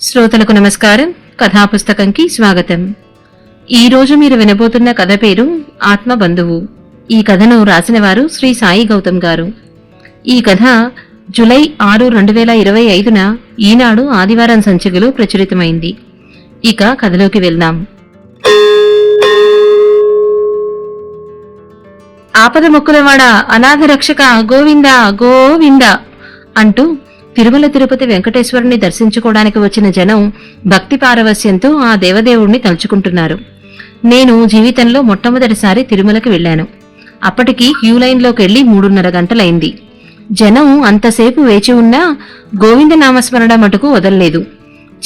శ్రోతలకు నమస్కారం. కథాపుస్తకంకి స్వాగతం. ఈ రోజు మీరు వినబోతున్న కథ పేరు ఆత్మ బంధువు ఈ కథను రాసినవారు శ్రీ సాయి గౌతమ్ గారు. ఈ కథ జులై ఆరు రెండు వేల ఇరవై ఐదున ఈనాడు ఆదివారం సంచికలో ప్రచురితమైంది. ఇక కథలోకి వెళ్దాం. ఆపద మొక్కులవాడ? అనాథ రక్షక గోవింద? గోవింద? అంటూ తిరుమల తిరుపతి వెంకటేశ్వరుని దర్శించుకోవడానికి వచ్చిన జనం భక్తి పారవస్యంతో ఆ దేవదేవుణ్ణి తలుచుకుంటున్నారు. నేను జీవితంలో మొట్టమొదటిసారి తిరుమలకి వెళ్ళాను. అప్పటికి క్యూ లైన్లోకి వెళ్ళి మూడున్నర గంటలైంది. జనం అంతసేపు వేచి ఉన్నా గోవింద నామస్మరణ మటుకు వదల్లేదు.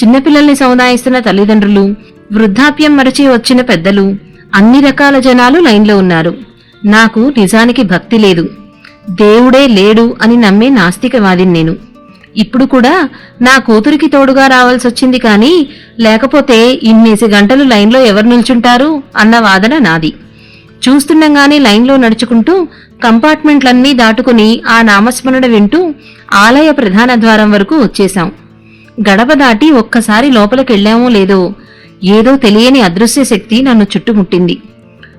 చిన్నపిల్లల్ని సముదాయిస్తున్న తల్లిదండ్రులు వృద్ధాప్యం మరచి వచ్చిన పెద్దలు అన్ని రకాల జనాలు లైన్లో ఉన్నారు. నాకు నిజానికి భక్తి లేదు. దేవుడే లేడు అని నమ్మే నాస్తికవాదిని నేను. ఇప్పుడు కూడా నా కూతురికి తోడుగా రావాల్సొచ్చింది కానీ లేకపోతే ఇన్నేసి గంటలు లైన్లో ఎవరు నిల్చుంటారు అన్న వాదన నాది. చూస్తుండగానే లైన్లో నడుచుకుంటూ కంపార్ట్మెంట్లన్నీ దాటుకుని ఆ నామస్మరణ వింటూ ఆలయ ప్రధాన ద్వారం వరకు వచ్చేశాం. గడప దాటి ఒక్కసారి లోపలికెళ్ళామో లేదో ఏదో తెలియని అదృశ్య శక్తి నన్ను చుట్టుముట్టింది.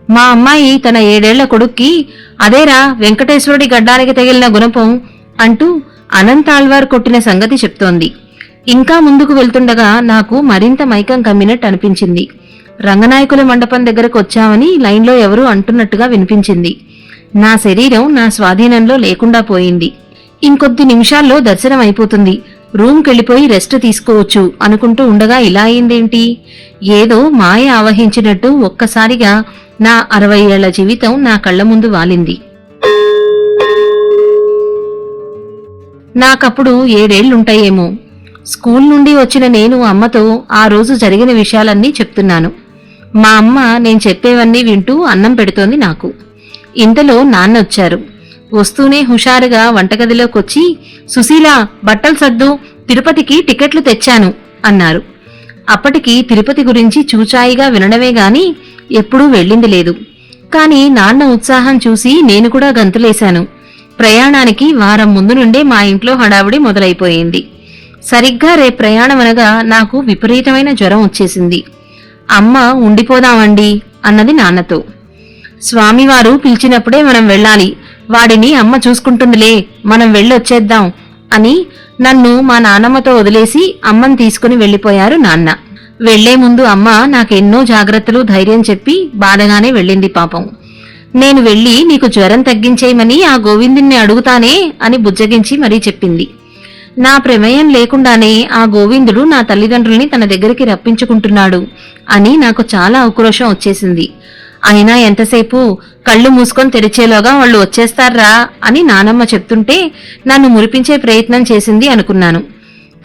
మా అమ్మాయి తన ఏడేళ్ళ కొడుక్కి అదేరా వెంకటేశ్వరుడి గడ్డానికి తగిలిన గుణపం అంటూ అనంతాళ్వార్ కొట్టిన సంగతి చెప్తోంది. ఇంకా ముందుకు వెళ్తుండగా నాకు మరింత మైకం కమ్మినట్టు అనిపించింది. రంగనాయకుల మండపం దగ్గరకు వచ్చామని లైన్లో ఎవరూ అంటున్నట్టుగా వినిపించింది. నా శరీరం నా స్వాధీనంలో లేకుండా పోయింది. ఇంకొద్ది నిమిషాల్లో దర్శనం అయిపోతుంది. రూమ్కెళ్ళిపోయి రెస్ట్ తీసుకోవచ్చు అనుకుంటూ ఉండగా ఇలా అయిందేంటి? ఏదో మాయ ఆవహించినట్టు ఒక్కసారిగా నా అరవై ఏళ్ళ జీవితం నా కళ్ళ ముందు వాలింది. నాకప్పుడు ఏడేళ్ళుంటాయేమో. స్కూల్ నుండి వచ్చిన నేను అమ్మతో ఆ రోజు జరిగిన విషయాలన్నీ చెప్తున్నాను. మా అమ్మ నేను చెప్పేవన్నీ వింటూ అన్నం పెడుతోంది నాకు. ఇంతలో నాన్న వచ్చారు వస్తూనే హుషారుగా వంటగదిలోకొచ్చి సుశీల బట్టలు సర్దు తిరుపతికి టికెట్లు తెచ్చాను అన్నారు. అప్పటికి తిరుపతి గురించి చూచాయిగా వినడమే గాని ఎప్పుడూ వెళ్ళింది లేదు. కాని నాన్న ఉత్సాహం చూసి నేను కూడా గంతులేశాను. ప్రయాణానికి వారం ముందు నుండే మా ఇంట్లో హడావుడి మొదలైపోయింది. సరిగ్గా రేపు ప్రయాణం అనగా నాకు విపరీతమైన జ్వరం వచ్చేసింది. అమ్మ ఉండిపోదామండి అన్నది నాన్నతో. స్వామివారు పిలిచినప్పుడే మనం వెళ్ళాలి. వాడిని అమ్మ చూసుకుంటుందిలే మనం వెళ్ళొచ్చేద్దాం అని నన్ను మా నాన్నమ్మతో వదిలేసి అమ్మని తీసుకుని వెళ్ళిపోయారు నాన్న. వెళ్ళే ముందు అమ్మ నాకెన్నో జాగ్రత్తలు ధైర్యం చెప్పి బాధగానే వెళ్ళింది పాపం. నేను వెళ్ళి నీకు జ్వరం తగ్గించేయమని ఆ గోవిందుణ్ణి అడుగుతానే అని బుజ్జగించి మరీ చెప్పింది. నా ప్రమేయం లేకుండానే ఆ గోవిందుడు నా తల్లిదండ్రుల్ని తన దగ్గరికి రప్పించుకుంటున్నాడు అని నాకు చాలా ఆక్రోషం వచ్చేసింది. అయినా ఎంతసేపు కళ్ళు మూసుకొని తెరిచేలోగా వాళ్ళు వచ్చేస్తారా అని నానమ్మ చెప్తుంటే నన్ను మురిపించే ప్రయత్నం చేసింది అనుకున్నాను.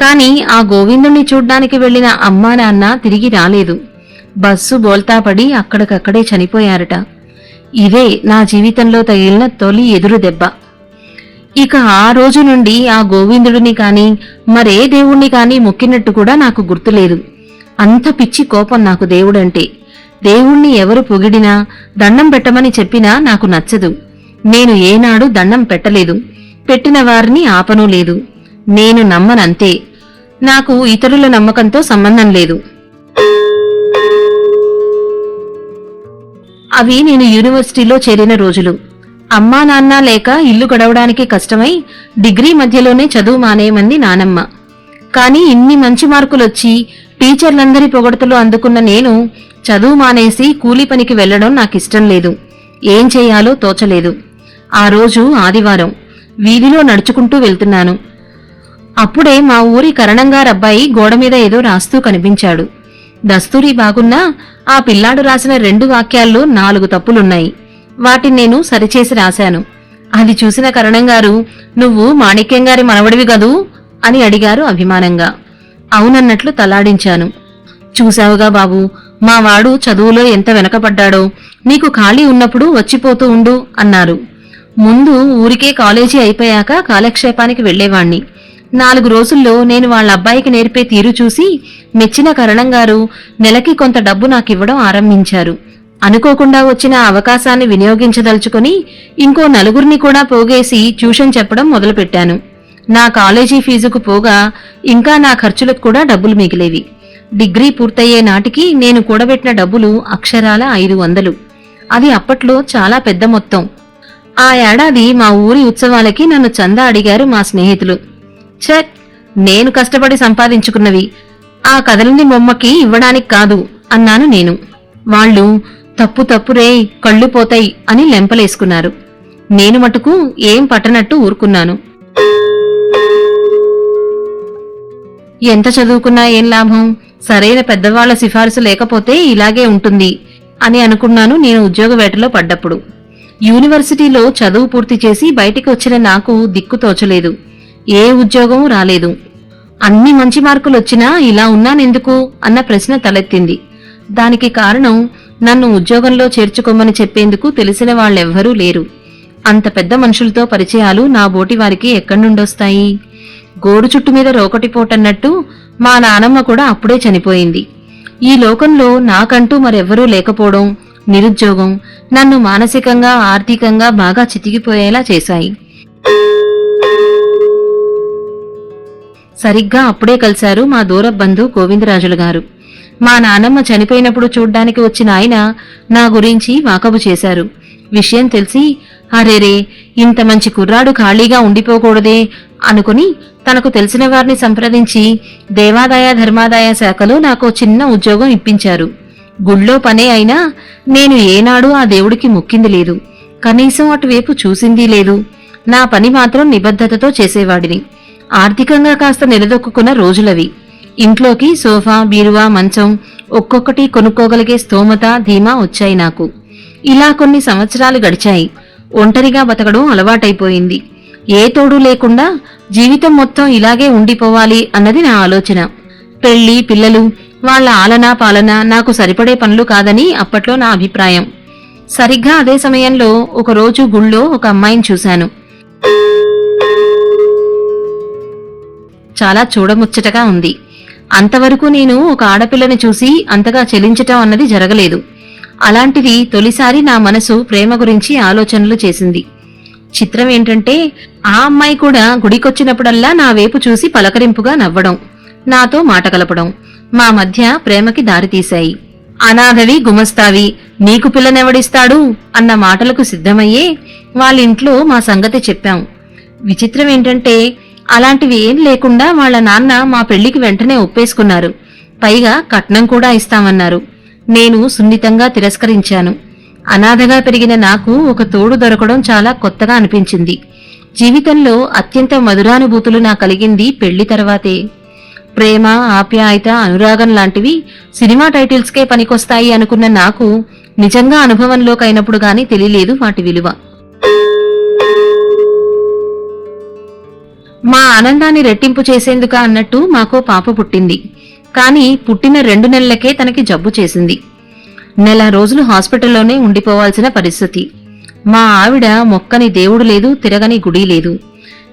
కానీ ఆ గోవిందుణ్ణి చూడ్డానికి వెళ్ళిన అమ్మా నాన్న తిరిగి రాలేదు. బస్సు బోల్తాపడి అక్కడికక్కడే చనిపోయారట. ఇదే నా జీవితంలో తగిలిన తొలి ఎదురు దెబ్బ. ఇక ఆ రోజు నుండి ఆ గోవిందుడిని కానీ మరే దేవుణ్ణి కానీ మొక్కినట్టు కూడా నాకు గుర్తులేదు. అంత పిచ్చి కోపం నాకు దేవుడంటే. దేవుణ్ణి ఎవరు పొగిడినా దండం పెట్టమని చెప్పినా నాకు నచ్చదు. నేను ఏనాడు దండం పెట్టలేదు. పెట్టిన వారిని ఆపనూ లేదు. నేను నమ్మనంతే. నాకు ఇతరుల నమ్మకంతో సంబంధం లేదు. అవి నేను యూనివర్సిటీలో చేరిన రోజులు. అమ్మా నాన్న లేక ఇల్లు గడవడానికి కష్టమై డిగ్రీ మధ్యలోనే చదువు మానేయమంది నానమ్మ. కానీ ఇన్ని మంచి మార్కులొచ్చి టీచర్లందరి పొగడతలు అందుకున్న నేను చదువు మానేసి కూలీ పనికి వెళ్ళడం నాకిష్టం లేదు. ఏం చేయాలో తోచలేదు. ఆ రోజు ఆదివారం వీధిలో నడుచుకుంటూ వెళ్తున్నాను. అప్పుడే మా ఊరి కరణంగారబ్బాయి గోడ మీద ఏదో రాస్తూ కనిపించాడు. దస్తూరి బాగున్నా ఆ పిల్లాడు రాసిన రెండు వాక్యాల్లో నాలుగు తప్పులున్నాయి. వాటిని నేను సరిచేసి రాశాను. అది చూసిన కరణంగారు నువ్వు మాణిక్యంగారి మనవడివి గదూ అని అడిగారు అభిమానంగా. అవునన్నట్లు తలాడించాను. చూశావుగా బాబు మా వాడు చదువులో ఎంత వెనకపడ్డాడో నీకు ఖాళీ ఉన్నప్పుడు వచ్చిపోతూ ఉండు అన్నారు. ముందు ఊరికే కాలేజీ అయిపోయాక కాలక్షేపానికి వెళ్ళేవాణ్ణి నాలుగు రోజుల్లో నేను వాళ్ళ అబ్బాయికి నేర్పే తీరు చూసి మెచ్చిన కరణంగారు నెలకి కొంత డబ్బు నాకివ్వడం ఆరంభించారు. అనుకోకుండా వచ్చిన అవకాశాన్ని వినియోగించదలుచుకుని ఇంకో నలుగురిని కూడా పోగేసి ట్యూషన్ చెప్పడం మొదలుపెట్టాను. నా కాలేజీ ఫీజుకు పోగా ఇంకా నా ఖర్చులకు కూడా డబ్బులు మిగిలేవి. డిగ్రీ పూర్తయ్యే నాటికి నేను కూడబెట్టిన డబ్బులు అక్షరాల ఐదు వందలు. అది అప్పట్లో చాలా పెద్ద మొత్తం. ఆ ఏడాది మా ఊరి ఉత్సవాలకి నన్ను చందా అడిగారు మా స్నేహితులు. ఛట్ నేను కష్టపడి సంపాదించుకున్నవి. ఆ కదలని బొమ్మకి ఇవ్వడానికి కాదు అన్నాను నేను. వాళ్ళు తప్పు తప్పురే కళ్ళు పోతాయి అని లెంపలేసుకున్నారు. నేను మటుకు ఏం పట్టనట్టు ఊరుకున్నాను. ఎంత చదువుకున్నా ఏం లాభం? సరైన పెద్దవాళ్ళ సిఫార్సు లేకపోతే ఇలాగే ఉంటుంది అని అనుకున్నాను నేను ఉద్యోగ వేటలో పడ్డప్పుడు. యూనివర్సిటీలో చదువు పూర్తి చేసి బయటికి వచ్చిన నాకు దిక్కు తోచలేదు. ఏ ఉద్యోగం రాలేదు. అన్ని మంచి మార్కులు వచ్చినా ఇలా ఉన్నానెందుకు? అన్న ప్రశ్న తలెత్తింది. దానికి కారణం నన్ను ఉద్యోగంలో చేర్చుకోమని చెప్పేందుకు తెలిసిన వాళ్ళెవ్వరూ లేరు. అంత పెద్ద మనుషులతో పరిచయాలు నా బోటి వారికి ఎక్కడి నుండొస్తాయి గోరు చుట్టు మీద రోకటిపోటన్నట్టు మా నానమ్మ కూడా అప్పుడే చనిపోయింది. ఈ లోకంలో నాకంటూ మరెవ్వరూ లేకపోవడం నిరుద్యోగం నన్ను మానసికంగా ఆర్థికంగా బాగా చితికిపోయేలా చేశాయి. సరిగ్గా అప్పుడే కలిశారు మా దూర బంధు గోవిందరాజులు గారు మా నానమ్మ చనిపోయినప్పుడు చూడ్డానికి వచ్చిన ఆయన నా గురించి వాకబు చేశారు. విషయం తెలిసి అరేరే ఇంత మంచి కుర్రాడు ఖాళీగా ఉండిపోకూడదే అనుకుని తనకు తెలిసిన వారిని సంప్రదించి దేవాదాయ ధర్మాదాయ శాఖలో నాకు చిన్న ఉద్యోగం ఇప్పించారు. గుళ్ళో పనే అయినా నేను ఏనాడు ఆ దేవుడికి మొక్కింది లేదు. కనీసం అటువైపు చూసింది లేదు. నా పని మాత్రం నిబద్ధతతో చేసేవాడిని. ఆర్థికంగా కాస్త నిలదొక్కున్న రోజులవి. ఇంట్లోకి సోఫా బీరువా మంచం ఒక్కొక్కటి కొనుక్కోగలిగే స్తోమత ధీమా వచ్చాయి నాకు. ఇలా కొన్ని సంవత్సరాలు గడిచాయి. ఒంటరిగా బతకడం అలవాటైపోయింది. ఏ తోడు లేకుండా జీవితం మొత్తం ఇలాగే ఉండిపోవాలి అన్నది నా ఆలోచన. పెళ్ళి పిల్లలు వాళ్ళ ఆలన పాలన నాకు సరిపడే పనులు కాదని అప్పట్లో నా అభిప్రాయం. సరిగ్గా అదే సమయంలో ఒకరోజు గుళ్ళో ఒక అమ్మాయిని చూశాను. చాలా చూడముచ్చటగా ఉంది. అంతవరకు నేను ఒక ఆడపిల్లని చూసి అంతగా చెలించటం అన్నది జరగలేదు. అలాంటిది తొలిసారి నా మనసు ప్రేమ గురించి ఆలోచనలు చేసింది. చిత్రం ఏంటంటే ఆ అమ్మాయి కూడా గుడికొచ్చినప్పుడల్లా నా వైపు చూసి పలకరింపుగా నవ్వడం నాతో మాట కలపడం మా మధ్య ప్రేమకి దారితీశాయి అనాథవి గుమస్తావి నీకు పిల్లనెవడిస్తాడు అన్న మాటలకు సిద్ధమయ్యే వాళ్ళింట్లో మా సంగతి చెప్పాం. విచిత్రం ఏంటంటే అలాంటివి ఏం లేకుండా వాళ్ళ నాన్న మా పెళ్ళికి వెంటనే ఒప్పేసుకున్నారు. పైగా కట్నం కూడా ఇస్తామన్నారు. నేను సున్నితంగా తిరస్కరించాను. అనాథగా పెరిగిన నాకు ఒక తోడు దొరకడం చాలా కొత్తగా అనిపించింది. జీవితంలో అత్యంత మధురానుభూతులు నా కలిగింది పెళ్ళి తర్వాతే. ప్రేమ ఆప్యాయత అనురాగం లాంటివి సినిమా టైటిల్స్కే పనికొస్తాయి అనుకున్న నాకు నిజంగా అనుభవంలోకైనప్పుడు గాని తెలియలేదు వాటి విలువ. మా ఆనందాన్ని రెట్టింపు చేసేందుక అన్నట్టు మాకో పాప పుట్టింది. కానీ పుట్టిన రెండు నెలలకే తనకి జబ్బు చేసింది. నెల రోజులు హాస్పిటల్లోనే ఉండిపోవాల్సిన పరిస్థితి. మా ఆవిడ మొక్కని దేవుడు లేదు తిరగని గుడి లేదు.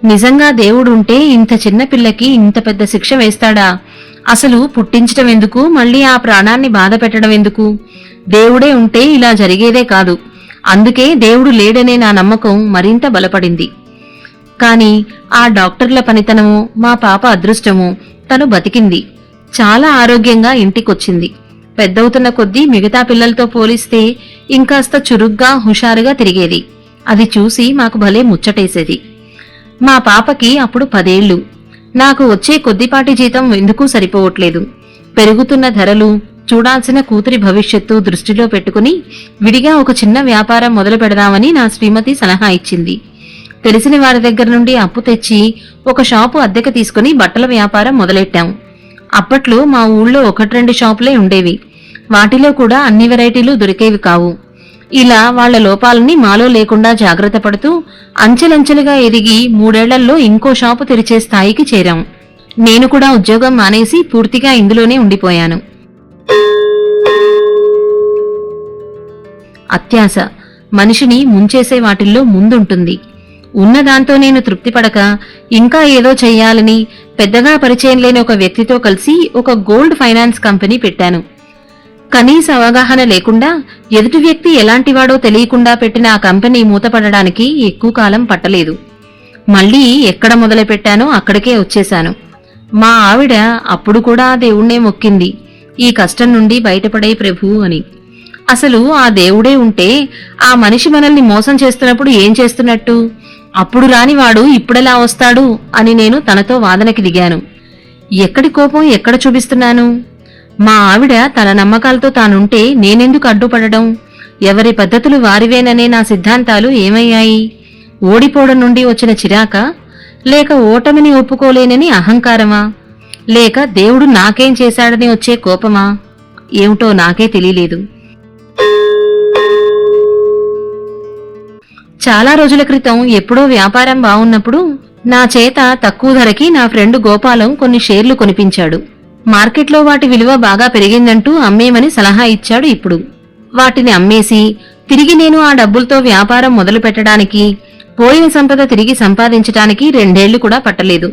నిజంగా దేవుడు ఉంటే ఇంత చిన్న పిల్లకి ఇంత పెద్ద శిక్ష వేస్తాడా? అసలు పుట్టించటం ఎందుకు? మళ్ళీ ఆ ప్రాణాన్ని బాధ పెట్టడం ఎందుకు? దేవుడే ఉంటే ఇలా జరిగేదే కాదు. అందుకే దేవుడు లేడనే నా నమ్మకం మరింత బలపడింది. కాని ఆ డాక్టర్ల పనితనము మా పాప అదృష్టము. తను బతికింది. చాలా ఆరోగ్యంగా ఇంటికొచ్చింది. పెద్దవుతున్న కొద్దీ మిగతా పిల్లలతో పోలిస్తే ఇంకాస్త చురుగ్గా హుషారుగా తిరిగేది. అది చూసి మాకు భలే ముచ్చటేసేది. మా పాపకి అప్పుడు పదేళ్ళు నాకు వచ్చే కొద్దిపాటి జీతం ఎందుకు సరిపోవట్లేదు. పెరుగుతున్న ధరలు చూడాల్సిన కూతురి భవిష్యత్తు దృష్టిలో పెట్టుకుని విడిగా ఒక చిన్న వ్యాపారం మొదలు పెడదామని నా శ్రీమతి సలహా ఇచ్చింది. తెలిసిన వారి దగ్గర నుండి అప్పు తెచ్చి ఒక షాపు అద్దెకు తీసుకుని బట్టల వ్యాపారం మొదలెట్టాం. అప్పట్లో మా ఊళ్ళో ఒకటి రెండు షాపులే ఉండేవి. వాటిలో కూడా అన్ని వెరైటీలు దొరికేవి కావు. ఇలా వాళ్ళ లోపాలని మాలో లేకుండా జాగ్రత్త పడుతూ అంచెలంచెలుగా ఎదిగి మూడేళ్ళలో ఇంకో షాపు తెరిచే స్థాయికి చేరాం. నేను కూడా ఉద్యోగం మానేసి పూర్తిగా ఇందులోనే ఉండిపోయాను. అత్యాశ. మనిషిని ముంచేసే వాటిల్లో ముందుంటుంది. ఉన్నదాంతో నేను తృప్తిపడక ఇంకా ఏదో చెయ్యాలని పెద్దగా పరిచయం లేని ఒక వ్యక్తితో కలిసి ఒక గోల్డ్ ఫైనాన్స్ కంపెనీ పెట్టాను. కనీస అవగాహన లేకుండా ఎదుటి వ్యక్తి ఎలాంటివాడో తెలియకుండా పెట్టిన ఆ కంపెనీ మూతపడడానికి ఎక్కువ కాలం పట్టలేదు. మళ్ళీ ఎక్కడ మొదలుపెట్టానో అక్కడికే వచ్చేశాను. మా ఆవిడ అప్పుడు కూడా దేవుణ్ణే మొక్కింది. ఈ కష్టం నుండి బయటపడే ప్రభు అని. అసలు ఆ దేవుడే ఉంటే ఆ మనిషి మనల్ని మోసం చేస్తున్నప్పుడు ఏం చేస్తున్నట్టు? అప్పుడు రానివాడు ఇప్పుడెలా వస్తాడు అని నేను తనతో వాదనకి దిగాను. ఎక్కడి కోపం ఎక్కడ చూపిస్తున్నాను? మా ఆవిడ తన నమ్మకాలతో తానుంటే నేనెందుకు అడ్డుపడడం? ఎవరి పద్ధతులు వారివేననే నా సిద్ధాంతాలు ఏమయ్యాయి? ఓడిపోవడం నుండి వచ్చిన చిరాక? లేక ఓటమిని ఒప్పుకోలేనని అహంకారమా? లేక దేవుడు నాకేం చేశాడని వచ్చే కోపమా? ఏమిటో నాకే తెలియలేదు. చాలా రోజుల క్రితం ఎప్పుడో వ్యాపారం బాగున్నప్పుడు నా చేత తక్కువ ధరకి నా ఫ్రెండ్ గోపాలం కొన్ని షేర్లు కొనిపించాడు. మార్కెట్లో వాటి విలువ బాగా పెరిగిందంటూ అమ్మేమని సలహా ఇచ్చాడు ఇప్పుడు. వాటిని అమ్మేసి తిరిగి నేను ఆ డబ్బులతో వ్యాపారం మొదలు పెట్టడానికి పోయిన సంపద తిరిగి సంపాదించటానికి రెండేళ్ళు కూడా పట్టలేదు.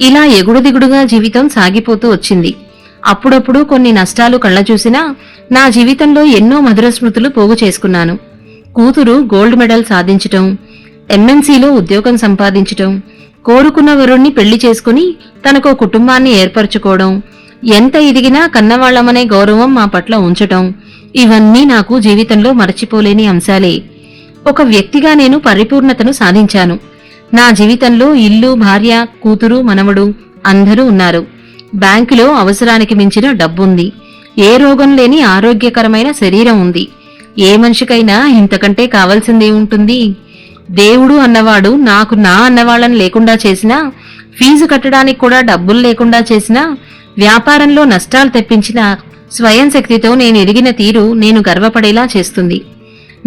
ఇలా ఎగుడు దిగుడుగా జీవితం సాగిపోతూ వచ్చింది. అప్పుడప్పుడు కొన్ని నష్టాలు కళ్ళ చూసినా నా జీవితంలో ఎన్నో మధుర స్మృతులు పోగు చేసుకున్నాను. కూతురు గోల్డ్ మెడల్ సాధించటం ఎంఎన్సీలో ఉద్యోగం సంపాదించటం కోరుకున్న వరుణ్ణి పెళ్ళి చేసుకుని తనకో కుటుంబాన్ని ఏర్పరచుకోవడం ఎంత ఎదిగినా కన్నవాళ్ళమనే గౌరవం మా పట్ల ఉంచటం ఇవన్నీ నాకు జీవితంలో మరచిపోలేని అంశాలే. ఒక వ్యక్తిగా నేను పరిపూర్ణతను సాధించాను. నా జీవితంలో ఇల్లు భార్య కూతురు మనవడు అందరూ ఉన్నారు. బ్యాంకులో అవసరానికి మించిన డబ్బుంది. ఏ రోగం లేని ఆరోగ్యకరమైన శరీరం ఉంది. ఏ మనిషికైనా ఇంతకంటే కావాల్సిందే ఉంటుంది. దేవుడు అన్నవాడు నాకు నా అన్నవాళ్ళని లేకుండా చేసినా ఫీజు కట్టడానికి కూడా డబ్బులు లేకుండా చేసినా వ్యాపారంలో నష్టాలు తెప్పించిన స్వయం శక్తితో నేను ఎదిగిన తీరు నేను గర్వపడేలా చేస్తుంది.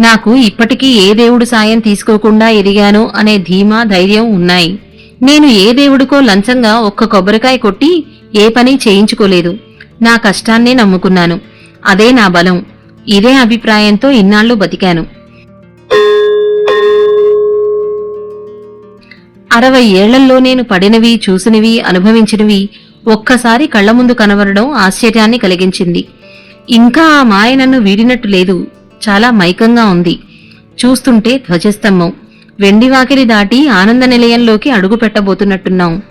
నాకు ఇప్పటికీ ఏ దేవుడు సాయం తీసుకోకుండా ఎదిగాను అనే ధీమా ధైర్యం ఉన్నాయి. నేను ఏ దేవుడికో లంచంగా ఒక్క కొబ్బరికాయ కొట్టి ఏ పని చేయించుకోలేదు. నా కష్టాన్నే నమ్ముకున్నాను. అదే నా బలం. ఇదే అభిప్రాయంతో ఇన్నాళ్ళు బతికాను. అరవై ఏళ్ళల్లో నేను పడినవి చూసినవి అనుభవించినవి ఒక్కసారి కళ్ళ ముందు కనబడడం ఆశ్చర్యాన్ని కలిగించింది. ఇంకా ఆ మాయ నన్ను వీడినట్టు లేదు. చాలా మైకంగా ఉంది. చూస్తుంటే ధ్వజస్తంభం. వెండివాకిలి దాటి ఆనంద నిలయంలోకి అడుగు పెట్టబోతున్నట్టున్నాం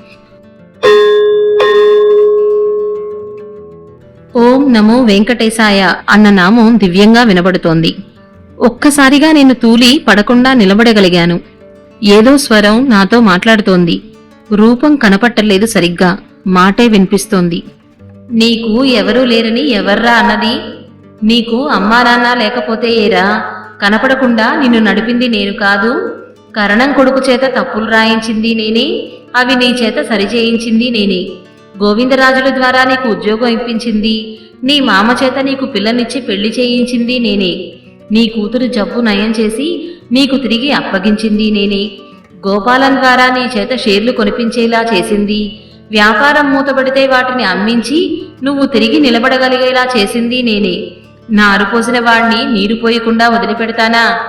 ఓం నమో వెంకటేశాయ అన్న నామం దివ్యంగా వినబడుతోంది. ఒక్కసారిగా నేను తూలి పడకుండా నిలబడగలిగాను. ఏదో స్వరం నాతో మాట్లాడుతోంది. రూపం కనపట్టలేదు సరిగ్గా. మాటే వినిపిస్తోంది. నీకు ఎవరూ లేరని ఎవర్రా అన్నది? నీకు అమ్మా నాన్న లేకపోతే ఏరా? కనపడకుండా నిన్ను నడిపింది నేను కాదు. కరణం కొడుకు చేత తప్పులు రాయించింది నేనే. అవి నీ చేత సరిచేయించింది నేనే. గోవిందరాజుల ద్వారా నీకు ఉద్యోగం ఇప్పించింది. నీ మామ చేత నీకు పిల్లనిచ్చి పెళ్ళి చేయించింది నేనే. నీ కూతురు జబ్బు నయం చేసి నీకు తిరిగి అప్పగించింది నేనే. గోపాలం ద్వారా నీ చేత షేర్లు కొనిపించేలా చేసింది. వ్యాపారం మూతపడితే వాటిని అమ్మించి నువ్వు తిరిగి నిలబడగలిగేలా చేసింది నేనే. నారుపోసిన వాణ్ణి నీరు పోయకుండా వదిలిపెడతానా?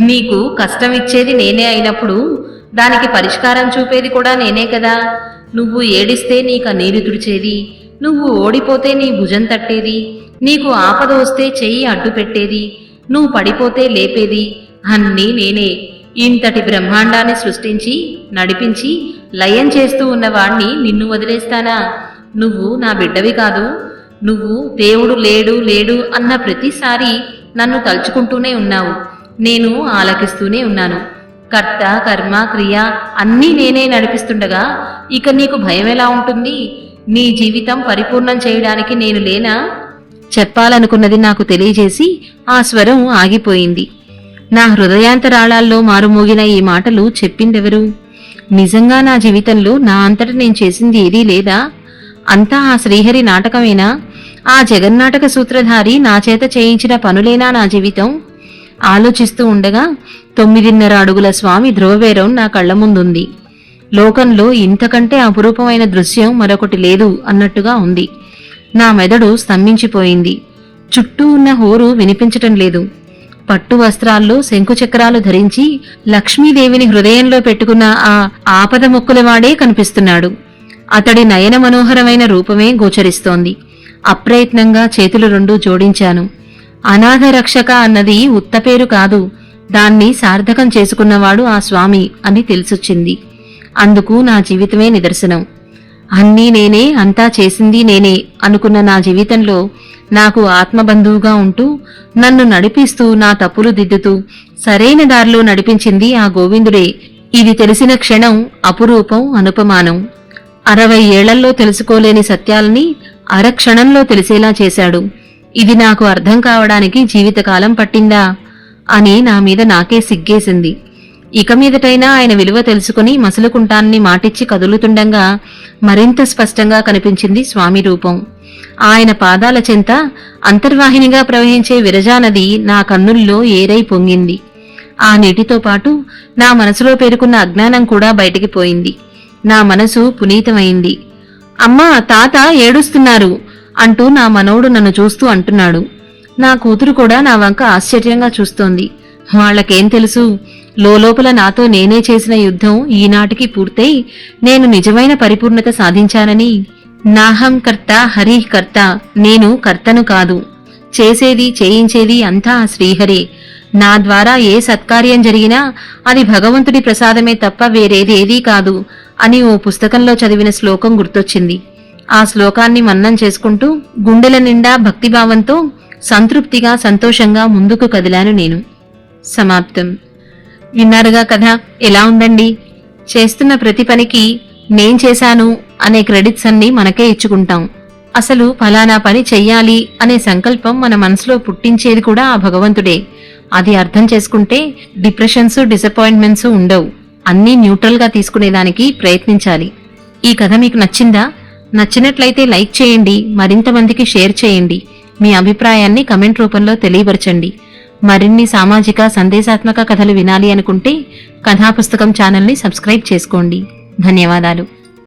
నీకు కష్టం ఇచ్చేది నేనే అయినప్పుడు దానికి పరిష్కారం చూపేది కూడా నేనే కదా. నువ్వు ఏడిస్తే నీకు నీరు తుడిచేది నువ్వు ఓడిపోతే నీ భుజం తట్టేది నీకు ఆపద వస్తే చెయ్యి అడ్డు పెట్టేది నువ్వు పడిపోతే లేపేది అన్నీ నేనే. ఇంతటి బ్రహ్మాండాన్ని సృష్టించి నడిపించి లయం చేస్తూ ఉన్నవాణ్ణి నిన్ను వదిలేస్తానా? నువ్వు నా బిడ్డవి కాదు. నువ్వు దేవుడు లేడు లేడు అన్న ప్రతిసారి నన్ను తలుచుకుంటూనే ఉన్నావు. నేను ఆలకిస్తూనే ఉన్నాను. కర్త కర్మ క్రియ అన్నీ నేనే నడిపిస్తుండగా ఇక నీకు భయం ఎలా ఉంటుంది? నీ జీవితం పరిపూర్ణం చేయడానికి నేను లేనా? చెప్పాలనుకున్నది నాకు తెలియజేసి ఆ స్వరం ఆగిపోయింది. నా హృదయాంతరాళాల్లో మారుమోగిన ఈ మాటలు చెప్పిందెవరు? నిజంగా నా జీవితంలో నా అంతట నేను చేసింది ఏదీ లేదా? అంతా ఆ శ్రీహరి నాటకమేనా? ఆ జగన్నాటక సూత్రధారి నా చేత చేయించిన పనులేనా నా జీవితం? ఆలోచిస్తూ ఉండగా తొమ్మిదిన్నర అడుగుల స్వామి ధ్రువవేరం నా కళ్ళ ముందుంది. లోకంలో ఇంతకంటే అపురూపమైన దృశ్యం మరొకటి లేదు అన్నట్టుగా ఉంది. నా మెదడు స్తంభించిపోయింది. చుట్టూ ఉన్న హోరు వినిపించటం లేదు. పట్టు వస్త్రాల్లో శంకుచక్రాలు ధరించి లక్ష్మీదేవిని హృదయంలో పెట్టుకున్న ఆ ఆపద మొక్కులవాడే కనిపిస్తున్నాడు. అతడి నయన మనోహరమైన రూపమే గోచరిస్తోంది. అప్రయత్నంగా చేతులు రెండు జోడించాను. అనాథరక్షక అన్నది ఉత్తపేరు కాదు. దాన్ని సార్థకం చేసుకున్నవాడు ఆ స్వామి అని తెలిసొచ్చింది. అందుకు నా జీవితమే నిదర్శనం. అన్నీ నేనే అంతా చేసింది నేనే అనుకున్న నా జీవితంలో నాకు ఆత్మబంధువుగా ఉంటూ నన్ను నడిపిస్తూ నా తప్పులు దిద్దుతూ సరైన దారిలో నడిపించింది ఆ గోవిందుడే. ఇది తెలిసిన క్షణం అపురూపం అనుపమానం. అరవై ఏళ్ళలో తెలుసుకోలేని సత్యాల్ని అరక్షణంలో తెలిసేలా చేశాడు. ఇది నాకు అర్థం కావడానికి జీవితకాలం పట్టిందా? అని నా మీద నాకే సిగ్గేసింది. ఇక మీదటైనా ఆయన విలువ తెలుసుకుని మసులుకుంటానని మాటిచ్చి కదులుతుండగా మరింత స్పష్టంగా కనిపించింది స్వామి రూపం. ఆయన పాదాల చెంత అంతర్వాహినిగా ప్రవహించే విరజానది నా కన్నుల్లో ఏరై పొంగింది. ఆ నీటితో పాటు నా మనసులో పేరుకున్న అజ్ఞానం కూడా బయటికి పోయింది. నా మనసు పునీతమైంది. అమ్మా తాత ఏడుస్తున్నారు. అంటూ నా మనోడు నన్ను చూస్తూ అంటున్నాడు. నా కూతురు కూడా నా వంక ఆశ్చర్యంగా చూస్తోంది. వాళ్ళకేం తెలుసు? లోపల నాతో నేనే చేసిన యుద్ధం ఈనాటికి పూర్తయి నేను నిజమైన పరిపూర్ణత సాధించానని. నాహం కర్త హరిః కర్త నేను కర్తను కాదు. చేసేది చేయించేది అంతా శ్రీహరే. నా ద్వారా ఏ సత్కార్యం జరిగినా అది భగవంతుడి ప్రసాదమే తప్ప వేరేదేదీ కాదు అని ఓ పుస్తకంలో చదివిన శ్లోకం గుర్తొచ్చింది. ఆ శ్లోకాన్ని మన్నం చేసుకుంటూ గుండెల నిండా భక్తిభావంతో సంతృప్తిగా సంతోషంగా ముందుకు కదిలాను నేను. సమాప్తం. విన్నారుగా కథ? ఎలా ఉందండి? చేస్తున్న ప్రతి పనికి నేను చేశాను అనే క్రెడిట్స్ అన్ని మనకే ఇచ్చుకుంటాం. అసలు ఫలానా పని చెయ్యాలి అనే సంకల్పం మన మనసులో పుట్టించేది కూడా ఆ భగవంతుడే. అది అర్థం చేసుకుంటే డిప్రెషన్స్ డిసప్పాయింట్మెంట్స్ ఉండవు. అన్నీ న్యూట్రల్గా తీసుకునేదానికి ప్రయత్నించాలి. ఈ కథ మీకు నచ్చిందా? నచ్చినట్లయితే లైక్ చేయండి మరింత మందికి షేర్ చేయండి. మీ అభిప్రాయాన్ని కమెంట్ రూపంలో తెలియపరచండి. మరిన్ని సామాజిక సందేశాత్మక కథలు వినాలి అనుకుంటే కథాపుస్తకం ఛానల్ని సబ్స్క్రైబ్ చేసుకోండి. ధన్యవాదాలు.